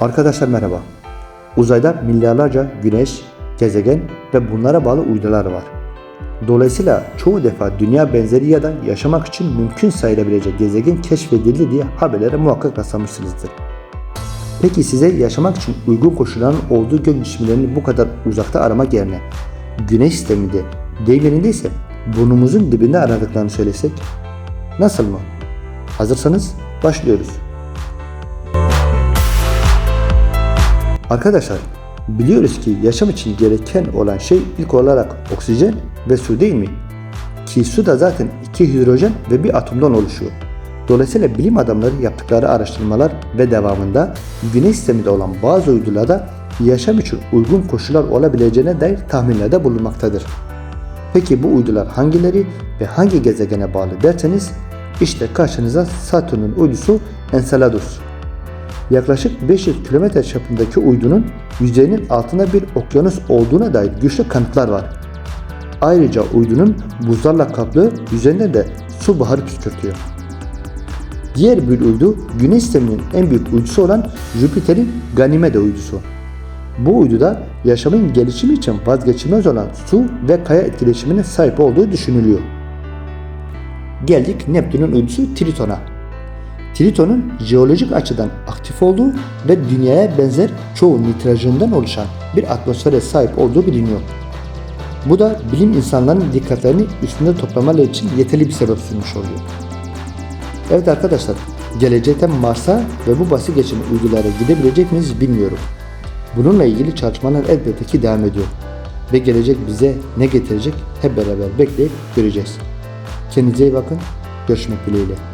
Arkadaşlar merhaba. Uzayda milyarlarca güneş, gezegen ve bunlara bağlı uydular var. Dolayısıyla çoğu defa dünya benzeri ya da yaşamak için mümkün sayılabilecek gezegen keşfedildi diye haberlere muhakkak rastlamışsınızdır. Peki size yaşamak için uygun koşulların olduğu gök cisimlerini bu kadar uzakta aramak yerine güneş sisteminde deyimlerinde ise burnumuzun dibinde aradıklarını söylesek nasıl mı? Hazırsanız başlıyoruz. Arkadaşlar biliyoruz ki yaşam için gereken olan şey ilk olarak oksijen ve su değil mi? Ki su da zaten iki hidrojen ve bir atomdan oluşuyor. Dolayısıyla bilim adamları yaptıkları araştırmalar ve devamında güneş sisteminde olan bazı uydularda yaşam için uygun koşullar olabileceğine dair tahminlerde bulunmaktadır. Peki bu uydular hangileri ve hangi gezegene bağlı derseniz işte karşınıza Satürn'ün uydusu Enceladus. Yaklaşık 500 kilometre çapındaki uydunun yüzeyinin altında bir okyanus olduğuna dair güçlü kanıtlar var. Ayrıca uydunun buzlarla kaplı yüzeyinde de su baharı püskürtüyor. Diğer bir uydu Güneş sisteminin en büyük uydusu olan Jüpiter'in Ganymede uydusu. Bu uyduda yaşamın gelişimi için vazgeçilmez olan su ve kaya etkileşimine sahip olduğu düşünülüyor. Geldik Neptün'ün uydusu Triton'a. Triton'un jeolojik açıdan aktif olduğu ve dünyaya benzer çoğu nitrojendan oluşan bir atmosfere sahip olduğu biliniyor. Bu da bilim insanlarının dikkatlerini üstünde toplamaları için yeterli bir sebep sunmuş oluyor. Evet arkadaşlar, gelecekte Mars'a ve bu basit geçen uydulara gidebilecek miyiz bilmiyorum. Bununla ilgili çalışmalar elbette ki devam ediyor. Ve gelecek bize ne getirecek hep beraber bekleyip göreceğiz. Kendinize iyi bakın. Görüşmek dileğiyle.